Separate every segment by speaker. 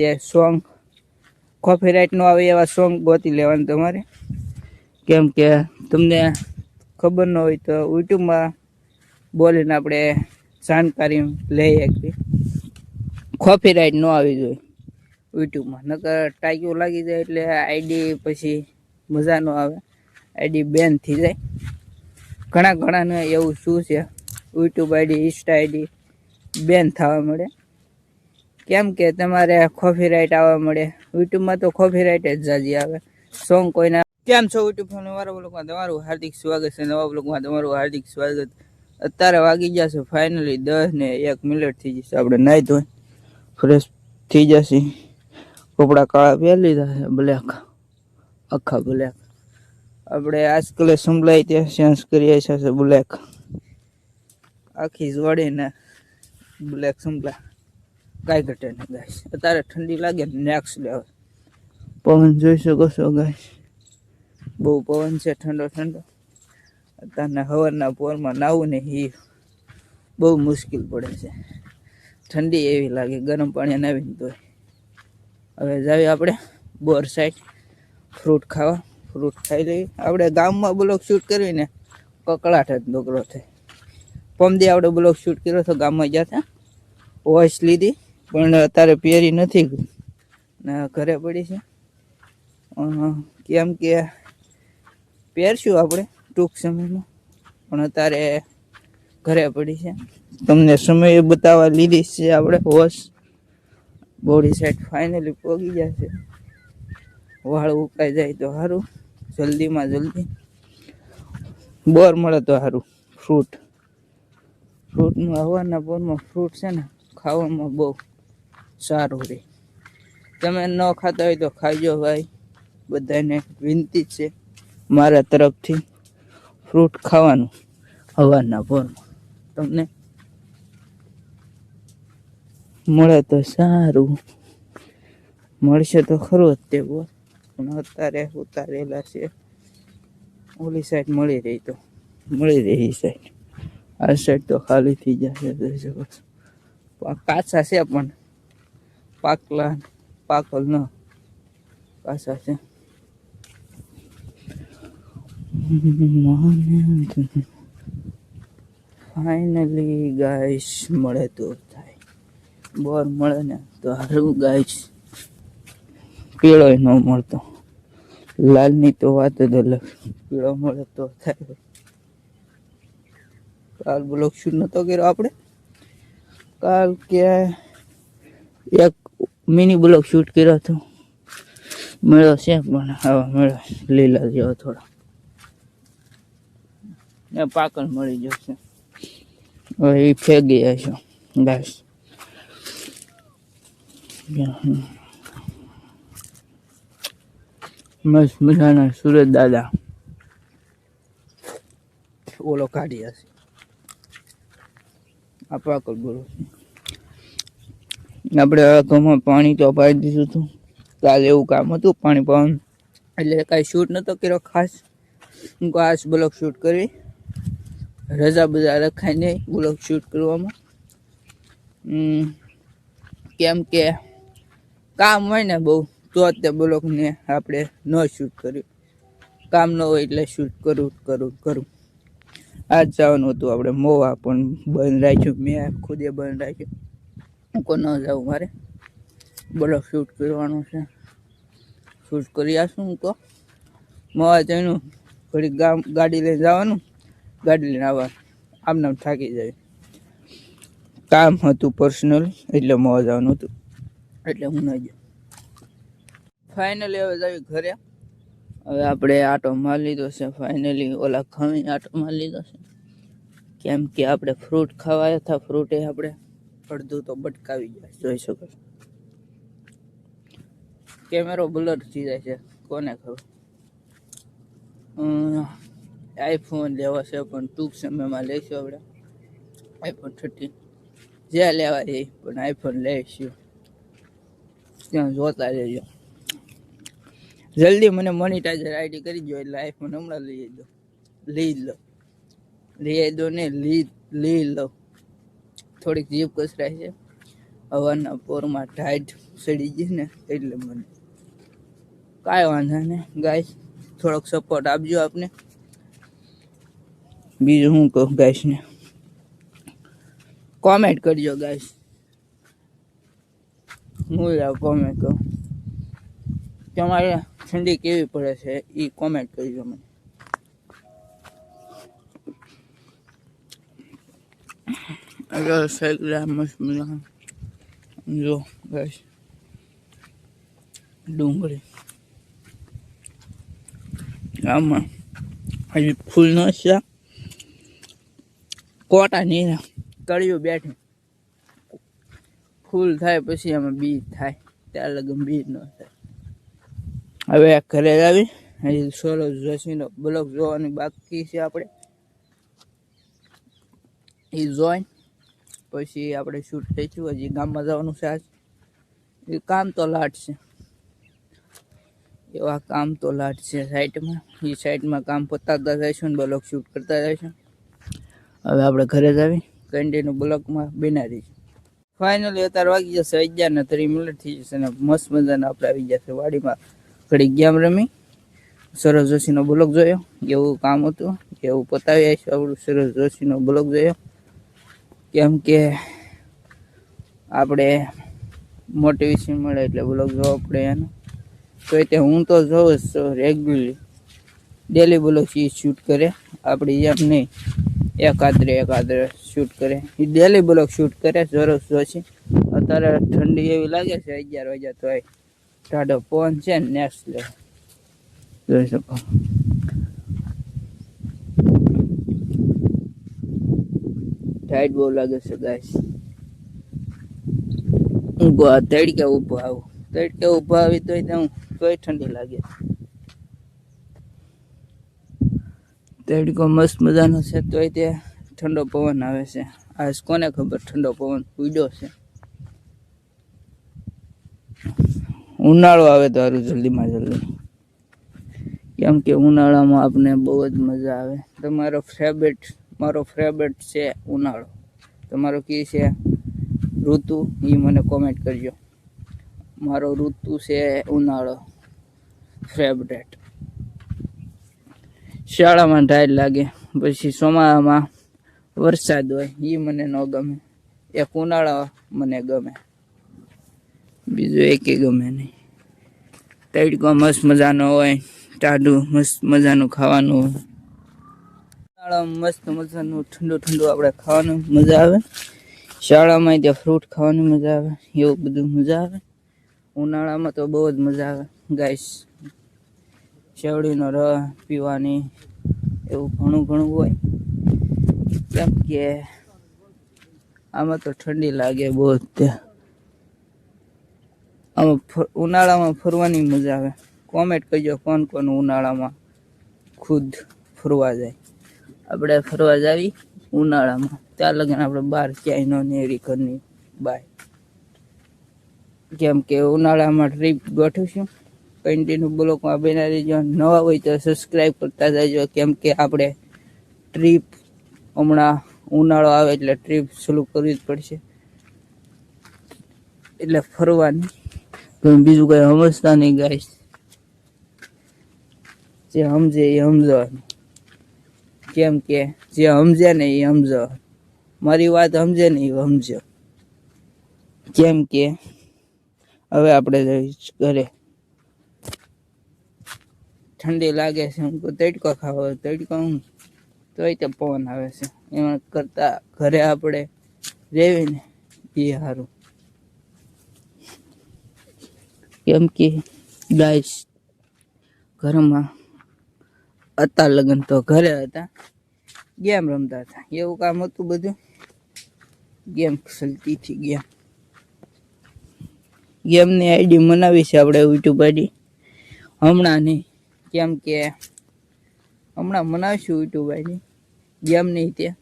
Speaker 1: તે song. Copyright નો આવે એવા સોંગ ગોતી લેવાનું તમારે. કેમ કે તમને ખબર ન હોય તો યુટ્યુબમાં બોલીને આપણે જાણકારી લઈ શકીએ કોપીરાઇટ ન આવી જોઈએ યુટ્યુબમાં. નકર ટાઈક્યુ લાગી જાય એટલે આઈડી પછી મજા ન આવે. આઈડી બેન થઈ જાય. ઘણા ઘણાને એવું શું છે? યુટ્યુબ આઈડી, ઇન્સ્ટા આઈડી બેન થવા મળે. કેમ કે તમારે કોપીરાઇટ આવવા મળે. યુટ્યુબમાં તો કોપીરાઇટ જ જાજી આવે. સોંગ કોઈના કેમ છો યુટ્યુબ મારા બ્લોગમાં તમારું હાર્દિક સ્વાગત છે. નવા બ્લોગમાં તમારું હાર્દિક સ્વાગત. અત્યારે વાગી જશે ફાઇનલી દસ ને એક મિનિટ થઈ જશે. આપણે નાહી ધોઈ ફ્રેશ થઈ જશે. કપડા કાળા પહેરી લીધા છે બ્લેક આખા બ્લેક આપણે આજકાલે સંભળાય ત્યાં ચેન્જ કરીએ છે બ્લેક આખી જોડીને બ્લેક સંભળા કાંઈ ઘટે નહીં ગાઈશ. અત્યારે ઠંડી લાગે નેક્સ્ટ લેવલ પવન જોઈ શકો છો ગાઈશ. બહુ પવન છે, ઠંડો ઠંડો. અત્યારના હવારના પોરમાં નાવું ને એ બહુ મુશ્કેલ પડે છે. ઠંડી એવી લાગે, ગરમ પાણી નાવીને તો હવે જાવી આપણે બોર સાઈડ ફ્રૂટ ખાવા. ફ્રૂટ ખાઈ લઈએ. આપણે ગામમાં બ્લોક શૂટ કરવી ને કકળાટ જ ડોકરો થાય. પમદી આપણે બ્લોક શૂટ કર્યો તો ગામમાં ગયા હતા વોઇસ લીધી. પણ અત્યારે પહેરી નથી. ને ઘરે પડી છે. કેમ કે પહેરશું આપણે ટૂંક સમયમાં. પણ અત્યારે ઘરે પડી છે. તમને સમય બતાવવા લીધી છે આપણે. વોશ બોડી સાઈડ ફાઇનલી પોગી જશે. વાળ ઉકાઈ જાય તો સારું. જલ્દીમાં જલ્દી. બોર મળે તો સારું. ફ્રૂટ. ફ્રૂટનું હવાના બોરમાં ફ્રૂટ છે ને, ખાવામાં બહુ. સારું રહે તમે ન ખાતા હોય તો ખાજો ભાઈ. બધાને વિનંતી છે મારા તરફથી ફ્રૂટ ખાવાનું હવાના ભોરમાં. તમને મળે તો સારું. મળશે તો ખરું જ તે બોલ. પણ અત્યારે ઉતારેલા છે. ઓલી સાઈડ મળી રહી તો. મળી રહી સાઈડ આ સાઈડ તો ખાલી થઈ જશે. કાચા છે પણ. પાકલા પાકલ ન કાચા છે ફાઇનલી ગાઈસ મળે તો થાય. બોર મળે ને તો સારું ગાઈસ પીળો ન મળતો. લાલની તો વાત જ અલગ. પીળો મળે તો થાય. કાલ બ્લોક શૂટ નતો કર્યો આપણે? કાલ કે એક મિની બ્લોક શૂટ કર્યો હતો. મેળો છે પણ હવે મેળો લીલા જેવો થોડો. ને પાકળ મળી જશે હવે એ ફેંકી જશો બસ મસ્ત મજાના સુરત દાદા. ઓલો કાઢી હશે. આ પાકળ બોલો આપણે હવે પાણી તો પાઈ દીધું હતું. કાલે એવું કામ હતું, પાણી પાવાનું. એટલે કાંઈ શૂટ નહોતો કર્યો ખાસ. હું ખાસ બ્લોક શૂટ કરી. રજા બધા રખાય નહીં બ્લોક શૂટ કરવામાં. કેમ કે કામ હોય ને બહુ, તો તે બ્લોકને આપણે ન શૂટ કર્યું. કામ ન હોય એટલે શૂટ કરું કરું કરું. આજ જવાનું હતું આપણે, મોવા પણ બંધ રાખ્યું, મેં ખુદે બંધ રાખ્યું. કોઈ ન જાઉં મારે? બ્લોક શૂટ કરવાનું છે. શૂટ કરી આવશું હું તો. મોવા જઈનું ગામ, ગાડી લઈને જવાનું. ગાડી લઈને આવવાનું. આમ થાકી જાય. કામ હતું પર્સનલ એટલે મોવા જવાનું હતું. એટલે હું ન જાઉં ફાઇનલી હવે જાવી ઘરે. હવે આપણે આટો મારી લીધો છે. ફાઇનલી ઓલા ખમી આટો મારી લીધો છે. કેમ કે આપણે ફ્રૂટ ખાવા હતા. ફ્રૂટે આપણે અડધું તો બટકાવી જાય, જોઈ શકો કેમેરો બ્લર થઈ જાય છે, કોને ખબર? આઈફોન લેવા છે, પણ ટૂંક સમયમાં લઈશું આપણે. આઈફોન થર્ટીન જ્યાં લેવા છે પણ આઈફોન લઈશું ત્યાં જોતા રહેજો. જલ્દી મને મોનિટાઈઝર આઈડી કરી દો એટલે આઈફોન હમણાં લઈ દો લઈ લો. લઈ દો ને, લઈ લઈ લો. થોડીક જીભ કસરાય છે. હવાના પોરમાં ટાઈટ સડી ગઈ ને એટલે મને કાંઈ વાંધો નહીં. ગાય થોડોક સપોર્ટ આપજો આપને. બીજું હું કહું ગાયસને ને? કોમેન્ટ કરજો ગાય હું જાવ કોમેન્ટ કહું તમારે ઠંડી કેવી પડે છે એ કોમેન્ટ કરજો મને. અગર સૈકડા મસ્ત મજા જો ગાઈશ ડુંગળી આમાં હજી ફૂલ ન છે કોટા નહીં કળિયું બેઠી ફૂલ થાય પછી આમાં બીજ થાય ત્યાં લગન બીજ ન થાય હવે આ ઘરે આવી હજી સોલો જોશીનો બ્લોક જોવાની બાકી છે આપણે એ જોઈન પછી આપણે શૂટ થઈશું હજી ગામમાં જવાનું છે આજ. એ કામ તો લાટ છે. એવા કામ તો લાટ છે સાઈડમાં. એ સાઈડમાં કામ પતાવતા જઈશું ને બ્લોક શૂટ કરતા જઈશું હવે આપણે ઘરે જ આવી કન્ટિન્યુ બ્લોકમાં બનાવી ફાઇનલી અત્યારે વાગી જશે અગિયાર ને ત્રીસ મિનિટ થઈ જશે ને મસ્ત મજાના આપણે આવી જશે વાડીમાં. ઘડી ગેમ રમી. સરસ જોશીનો બ્લોક જોયો. એવું કામ હતું. એવું પતાવી આવીશું આપણું સરસ જોશીનો બ્લોક જોયો. કેમ કે આપણે મોટિવેશન મળે એટલે બ્લોગ જોવો પડે એનો, તો તે હું તો જોઉં જ છું રેગ્યુલરલી ડેલી બ્લોગ એ શૂટ કરે, આપણી એમ નહીં. એકાદરે એકાદરે શૂટ કરે. એ ડેલી બ્લોગ શૂટ કરે સરસ જોશી અત્યારે ઠંડી એવી લાગે છે, અગિયાર વાગ્યા તો ટાઢો પવન છે નેક્સ્ટ લે. જોઈ શકો. ટાઈટ બહુ લાગે છે ગાઈસ ઊભો તડકે ઊભો આવું. તડકે ઊભો આવી તોય તો તોય ઠંડી લાગે. તડકો મસ્ત મજાનો છે, તોય તે ઠંડો પવન આવે છે. આજ કોને ખબર ઠંડો પવન ઉડ્યો છે? ઉનાળો આવે તો સારું જલ્દીમાં જલ્દી. કેમ કે ઉનાળામાં આપને બહુ જ મજા આવે. તમારો ફેવરેટ મારો ફેવરેટ છે ઉનાળો. તમારો કી છે? ઋતુ? એ મને કોમેન્ટ કરજો. મારો ઋતુ છે ઉનાળો. ફેવરેટ શાળામાં ઢાળ લાગે, પછી ચોમાસામાં વરસાદ હોય એ મને ન ગમે. એક ઉનાળો મને ગમે. બીજું એકે ગમે નહીં. તડકો મસ્ત મજાનો હોય, ટાઢું મસ્ત મજાનું ખાવાનું હોય. મસ્ત મજાનું ઠંડુ ઠંડુ આપણે ખાવાનું મજા આવે. શાળામાં ત્યાં ફ્રૂટ ખાવાની મજા આવે, એવું બધું મજા આવે. ઉનાળામાં તો બહુ જ મજા આવે. ગાઈસ શેવડીનો રસ પીવાની એવું ઘણું ઘણું હોય. કેમ કે આમાં તો ઠંડી લાગે બહુ જ આમાં ઉનાળામાં ફરવાની મજા આવે. કોમેન્ટ કરજો કોણ કોણ ઉનાળામાં ખુદ ફરવા જાય. આપણે ફરવા જાવી ઉનાળામાં. ત્યાં લગન આપણે બહાર ક્યાંય ન નેરી ઘરની બાય. કેમ કે ઉનાળામાં ટ્રીપ ગોઠવીશું. કન્ટિન્યુ બ્લોકમાં બેના રહેજો. નવા હોય તો સબસ્ક્રાઈબ કરતા જજો. કેમ કે આપણે ટ્રીપ હમણાં ઉનાળો આવે એટલે ટ્રીપ શરૂ કરવી જ પડશે. એટલે ફરવાની. કંઈ બીજું કંઈ સમજતા નહીં ગાઈશ જે સમજે એ સમજવાનું. કેમ કે જે સમજે ને એ સમજો. મારી વાત સમજે ને એ સમજો. કેમ કે હવે આપણે જઈશ ઘરે. ઠંડી લાગે છે હું તડકો ખાવો તડકો હું તોય તે પવન આવે છે. એમાં કરતા ઘરે આપણે રહેવી ને એ સારું કેમ કે ગાય ઘરમાં હતા લગ્ન તો ઘરે હતા. ગેમ રમતા હતા. એવું કામ હતું બધું. ગેમ ચલતી હતી ગેમ. ગેમની આઈડી મનાવી છે આપણે યુટ્યુબ આઈડી. હમણાં નહીં. કેમ કે હમણાં બનાવીશું યુટ્યુબ આઈડી. ગેમ નહીં ત્યાં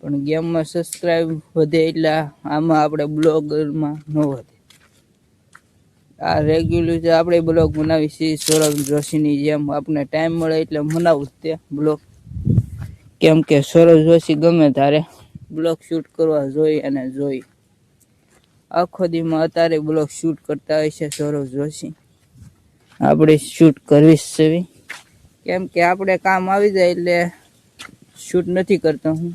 Speaker 1: પણ ગેમમાં સબસ્ક્રાઈબ વધે એટલે આમાં આપણે બ્લોગરમાં ન વધે. આ રેગ્યુલર આપણે બ્લોગ બનાવી છીએ, સૌરભ જોશીની જેમ આપણે ટાઈમ મળે એટલે મનાવું તે બ્લોગ કેમ કે સૌરભ જોશી ગમે ત્યારે બ્લોગ શૂટ કરવા જોઈ અને જોઈ. આખો દીમાં અત્યારે બ્લોગ શૂટ કરતા હોય છે સૌરભ જોશી. આપણે શૂટ કરવી જ છે. કેમ કે આપણે કામ આવી જાય એટલે શૂટ નથી કરતો હું.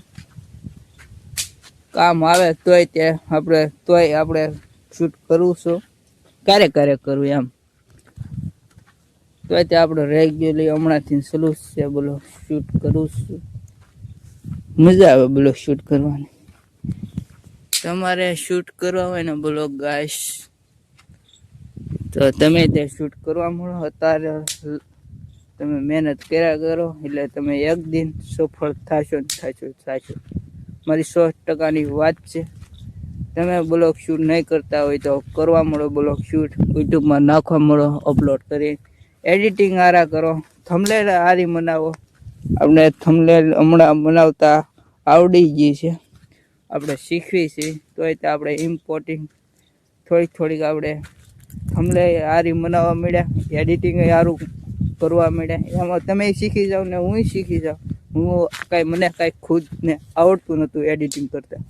Speaker 1: કામ આવે તોય તે આપણે, તોય આપણે શૂટ કરવું છું. ક્યારેક ક્યારેક કરવું એમ? તો તે આપણે રેગ્યુલર હમણાંથી સલુસ છે બોલો શૂટ કરું છું. મજા આવે બોલો શૂટ કરવાની. તમારે શૂટ કરવા હોય ને બોલો ગાઈશ તો તમે તે શૂટ કરવા મળો અત્યારે. તમે મહેનત કર્યા કરો, એટલે તમે એક દિન સફળ થશો ને થશો થશો. મારી સો ટકાની વાત છે. તમે બ્લોગ શૂટ નહીં કરતા હોય તો કરવા મળો બ્લોગ શૂટ યુટ્યુબમાં નાખવા મળો અપલોડ કરી. એડિટિંગ આરા કરો. થમલેલ આરી બનાવો. આપણે થમલેલ હમણાં બનાવતા આવડી ગઈ છે. આપણે શીખવી છે. તે આપણે ઇમ્પોર્ટિંગ થોડીક થોડીક આપણે થમલે આરી બનાવવા મળ્યા. એડિટિંગ સારું કરવા મળ્યા. એમાં તમે શીખી જાઓ ને હું શીખી જાઉં હું કાંઈ મને કાંઈ ખુદને આવડતું નહોતું એડિટિંગ કરતા.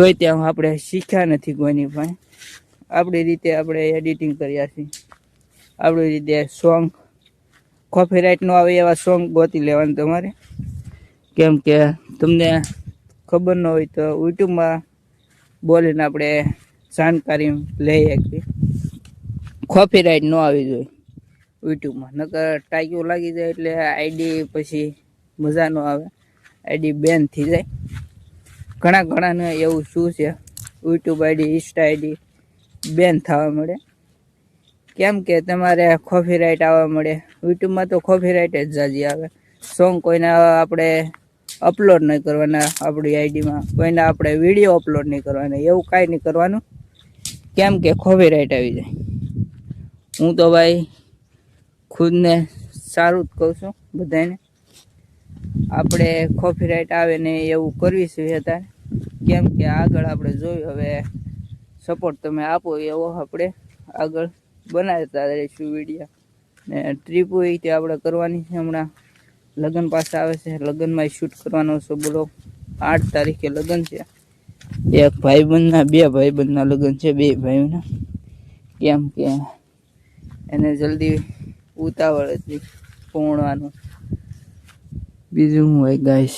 Speaker 1: તોય ત્યાં આપણે શીખ્યા નથી કોઈની પાસે. આપણી રીતે આપણે એડિટિંગ કર્યા છે. આપણી રીતે સોંગ કોપીરાઇટ નો આવે એવા સોંગ ગોતી લેવાનું તમારે. કેમ કે તમને ખબર ન હોય તો યુટ્યુબમાં બોલીને આપણે જાણકારી લઈ શકીએ. કોપીરાઇટ ન આવી જોઈએ યુટ્યુબમાં. નકર ટાઈકો લાગી જાય એટલે આઈડી પછી મજા ન આવે. આઈડી બેન થઈ જાય. ઘણા ઘણાને એવું શું છે? યુટ્યુબ આઈડી ઇન્સ્ટા આઈડી બેન થવા મળે. કેમ કે તમારે કોપીરાઇટ આવવા મળે. યુટ્યુબમાં તો કોપીરાઇટ જ જાજી આવે. સોંગ કોઈના આપણે અપલોડ નહીં કરવાના આપણી આઈડીમાં કોઈના આપણે વીડિયો અપલોડ નહીં કરવાના. એવું કાંઈ નહીં કરવાનું. કેમ કે કોપીરાઇટ આવી જાય. હું તો ભાઈ ખુદને સારું જ કહું છું બધાને. આપણે કોપીરાઇટ આવે ને એવું કરવી છે અત્યારે. કેમ કે આગળ આપણે જોયું, હવે સપોર્ટ તમે આપો એવો આપણે આગળ બનાવતા રહીશું વિડીયા ને ટ્રીપ હોય તે આપણે કરવાની છે હમણાં. લગ્ન પાસે આવે છે, લગ્નમાં શૂટ કરવાનો છે બોલો આઠ તારીખે લગ્ન છે. એક ભાઈબંધના, બે ભાઈબંધના લગ્ન છે, બે ભાઈઓના. કેમ કે એને જલ્દી ઉતાવળ હતી પહોંચવાનું બીજું હું હોય ગાઈસ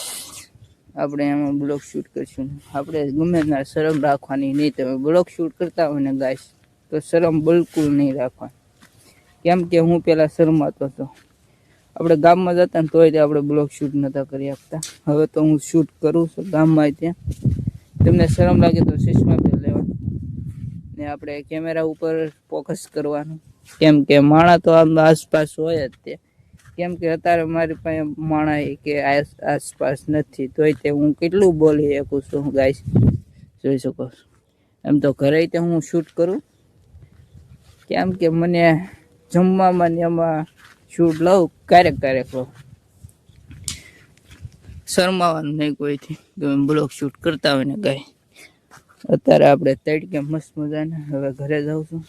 Speaker 1: આપણે એમાં બ્લોગ શૂટ કરીશું. આપણે ગમે ના શરમ રાખવાની નહીં. તમે બ્લોગ શૂટ કરતા હોય ને ગાઈસ તો શરમ બિલકુલ નહીં રાખવાની. કેમ કે હું પહેલાં શરમાતો હતો. આપણે ગામમાં જતા ને તોય આપણે બ્લોગ શૂટ નહોતા કરી આપતા. હવે તો હું શૂટ કરું છું ગામમાં ત્યાં. તમને શરમ લાગે તો ચશ્મા પહેર લેવાનું. ને આપણે કેમેરા ઉપર ફોકસ કરવાનું. કેમ કે માણા તો આમ આસપાસ હોય જ તે કેમ કે અત્યારે મારી પાસે માણા કે આસપાસ નથી. તોય તે હું કેટલું બોલી શકું છું ગાઈશ જોઈ શકો છો. એમ તો ઘરે તે હું શૂટ કરું. કેમ કે મને જમવામાં ને એમાં શૂટ લઉં, ક્યારેક ક્યારેક લઉં. શરમાવાનું નહીં કોઈથી. તમે બ્લોગ શૂટ કરતા હોય ને ગાય અત્યારે આપણે તડકે મસ્ત મજાને હવે ઘરે જાઉં છું.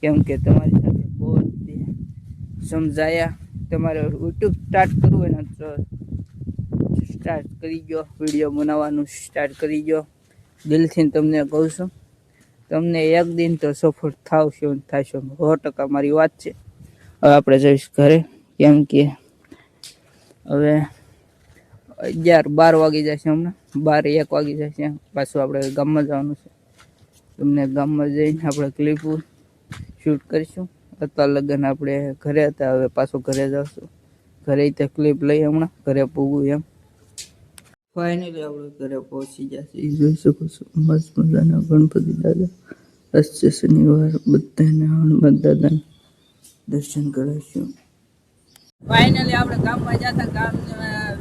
Speaker 1: કેમ કે તમારી સાથે બહુ સમજાયા. તમારે યુટ્યુબ સ્ટાર્ટ કરવું હોય ને તો સ્ટાર્ટ કરી ગયો વીડિયો બનાવવાનું સ્ટાર્ટ કરી ગયો. દિલથી તમને કહું છું, તમને એક દિન તો સફળ થાવશો થશો સો ટકા મારી વાત છે. હવે આપણે જઈશ ઘરે, કેમ કે હવે અગિયાર, બાર વાગી જશે હમણાં. બાર, એક વાગી જશે. પાછું આપણે ગામમાં જવાનું છે. તમને ગામમાં જઈને આપણે ક્લિપ શૂટ કરીશું. અત્યાર લગન આપણે ઘરે હતા, હવે પાછું ઘરે જશું. ઘરે તકલીફ લઈ હમણાં, ઘરે પૂગું એમ. ફાઇનલી આપણે ઘરે પહોંચી જશે. એ જોઈ શકો છો, મસ્ત મજાના ગણપતિ દાદા. અસ્ય શનિવાર, બધાને હનુમાન દાદાને દર્શન કરાવીશું. ફાઇનલી આપણે ગામમાં જતા ગામ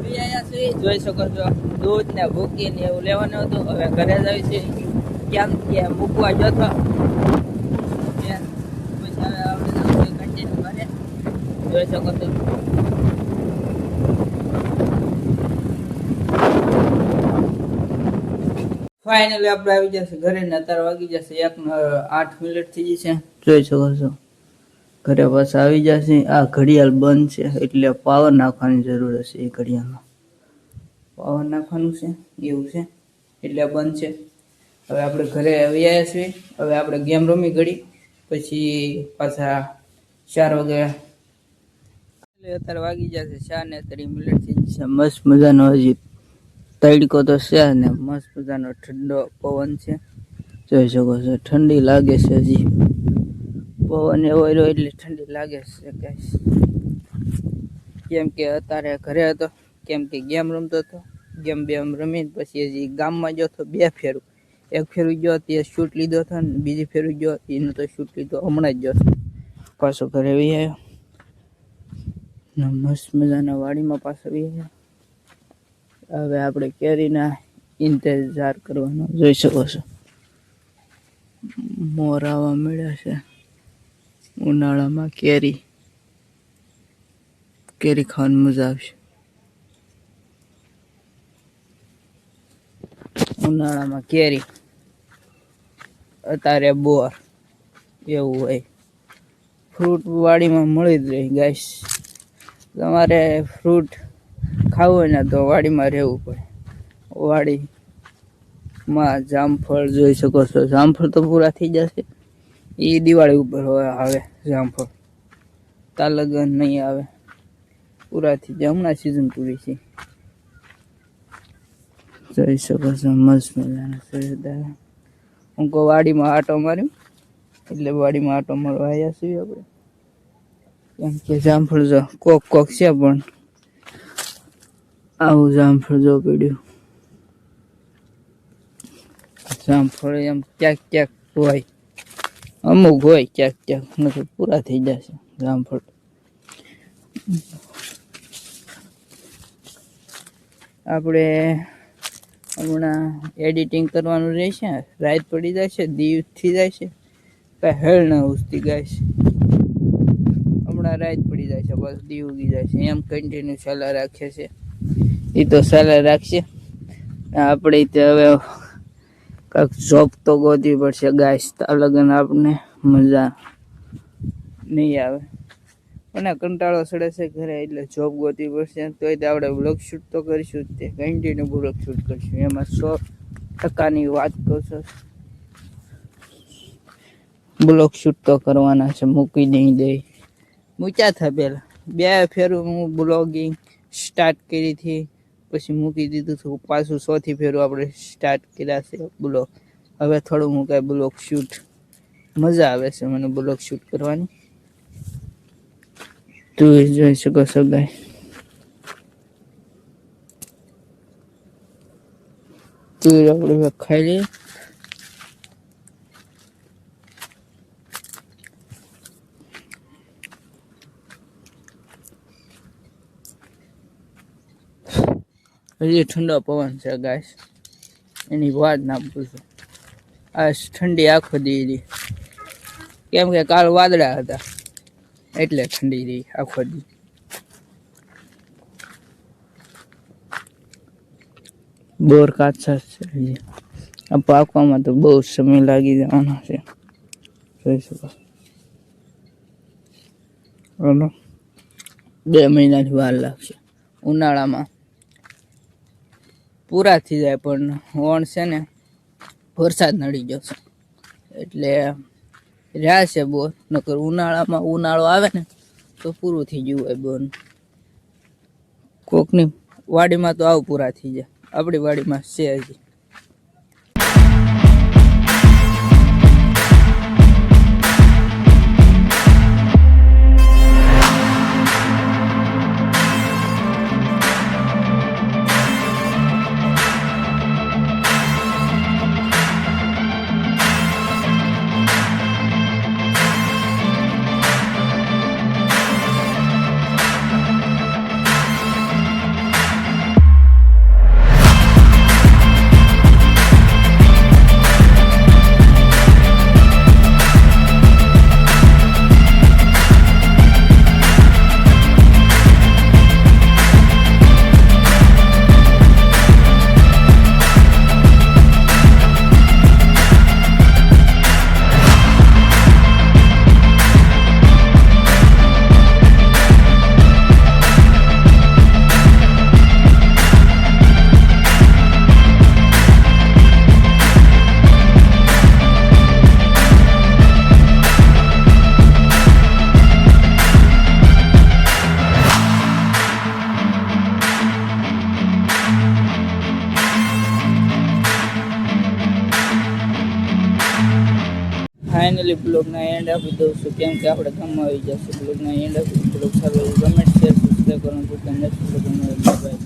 Speaker 1: વિયા છીએ જોઈ શકો છો દૂધ ને ભૂકી ને એવું લેવાનું હતું. હવે ઘરે જ આવી છે. કેમ કે મૂકવા જતો પછી હવે આપણે જવું છે continue ઘરે. જોઈ શકો છો. ફાઇનલી આપણે આવી જશે ઘરે ને અત્યારે વાગી જશે. એક આઠ મિનિટ થઈ જશે જોઈ શકો છો. ઘરે પાછા આવી જશે. આ ઘડિયાળ બંધ છે, એટલે પાવર નાખવાની જરૂર હશે એ ઘડિયાળમાં. પાવર નાખવાનું છે, એવું છે. એટલે બંધ છે. હવે આપણે ઘરે આવી આવ્યા છીએ. હવે આપણે ગેમ રમી ઘડી. પછી પાછા ચાર વાગે એટલે અત્યારે વાગી જશે શા ને ત્રીસ મિનિટ થઈ જશે મસ્ત મજાનો હજી તડકો તો છે ને મસ્ત મજાનો ઠંડો પવન છે. જોઈ શકો છો, ઠંડી લાગે છે હજી. પવન એવો રહ્યો એટલે ઠંડી લાગે છે ગાઈસ કેમ કે અત્યારે ઘરે હતો, કેમ કે ગેમ રમતો હતો. ગેમ બેમ રમીને પછી હજી ગામમાં ગયો તો બે ફેરું. એક ફેરું ગયો તે શૂટ લીધો હતો ને બીજી ફેરું ગયો, એનો તો શૂટ લીધો હમણાં જ ગયો. પાછો ઘરે આવી આવ્યો. મસ્ત મજાના વાડીમાં પાછા આવી હવે આપણે કેરીના ઇંતજાર કરવાનો જોઈ શકો છો. મોર આવવા મળ્યા છે. ઉનાળામાં કેરી. કેરી ખાવાની મજા આવશે. ઉનાળામાં કેરી. અત્યારે બોર. એવું હોય. ફ્રૂટ વાડીમાં મળી જ રહી, ગાઈસ. તમારે ફ્રૂટ ખાવું હોય ને તો વાડીમાં રહેવું પડે. વાડીમાં જામફળ જોઈ શકો છો. જામફળ તો પૂરા થઈ જશે. એ દિવાળી ઉપર આવે જામફળ. તા લગન નહીં આવે. પૂરા થઈ જાય હમણાં સિઝન પૂરી છે. જોઈ શકો છો મસ્ત મજાના હું કહું વાડીમાં આટો માર્યું. એટલે વાડીમાં આટો મારવા આવ્યા છીએ આપણે. કેમ કે જામફળ જો કોક કોક છે પણ આવું જામફળ જો પડ્યું જામફળ એમ ક્યાંક ક્યાંક હોય. અમુક હોય ક્યાંક ક્યાંક નથી પૂરા થઈ જશે જામફળ આપણે હમણાં એડિટિંગ કરવાનું રહેશે, રાત પડી છે દીવ થઈ છે કાંઈ હેળ ના ઉસતી ગાય છે હમણાં રાત પડી જાય છે, બસ દી ઉગી જાય છે. એમ કન્ટિન્યુ સલાહ રાખે છે. એ તો સલાહ રાખશે. આપણે તે હવે કાંઈક જોબ તો ગોતવી પડશે ગાય તા લગન આપણને મજા નહીં આવે. અને કંટાળો સડે છે ઘરે, એટલે જોબ ગોતવી પડશે. તોય તે આપણે બ્લોગ શૂટ તો કરીશું જ તે. કન્ટિન્યુ બ્લોગ શૂટ કરીશું. એમાં સો ટકાની વાત કહું છું. બ્લોગ શૂટ તો કરવાના છે, મૂકી નહીં દે. મૂક્યા થા પહેલાં બે ફેરું હું બ્લોગિંગ સ્ટાર્ટ કરી હતી. પછી મૂકી દીધું હતું. પાછું સોથી ફેરું આપણે સ્ટાર્ટ કર્યા છે બ્લોગ હવે થોડું હું કાંઈ બ્લોગ શૂટ મજા આવે છે મને બ્લોગ શૂટ કરવાની. તું જોઈ શકો છો ગાય. તું આપણે ખાઈ લઈએ હજી ઠંડો પવન છે ગાય એની વાત ના પૂછો. આ ઠંડી આખો દી કેમ કે કાલ વાદળા હતા. એટલે ઠંડી રહી આખો દી. બોર કાચા છે આ પાકવામાં તો બહુ સમય લાગી જવાનો છે. જોઈ શકો. બે મહિનાની વાર લાગશે. ઉનાળામાં પૂરા થઈ જાય, પણ વણ છે ને વરસાદ નડી જશે એટલે રહ્યા છે બોર નકર ઉનાળામાં ઉનાળો આવે ને તો પૂરું થઈ ગયું હોય બોન કોકની વાડીમાં તો આવું પૂરા થઈ જાય. આપણી વાડીમાં છે હજી. બ્લોગના એન્ડ આપી દઉં છું કેમ કે આપણે ગામમાં આવી જશે. બ્લોગના એન્ડ આપી બ્લોગ સારો કમેન્ટ શેર સબસ્ક્રાઈબ કરવાનું ભૂલતા નેક્સ્ટ બ્લોગમાં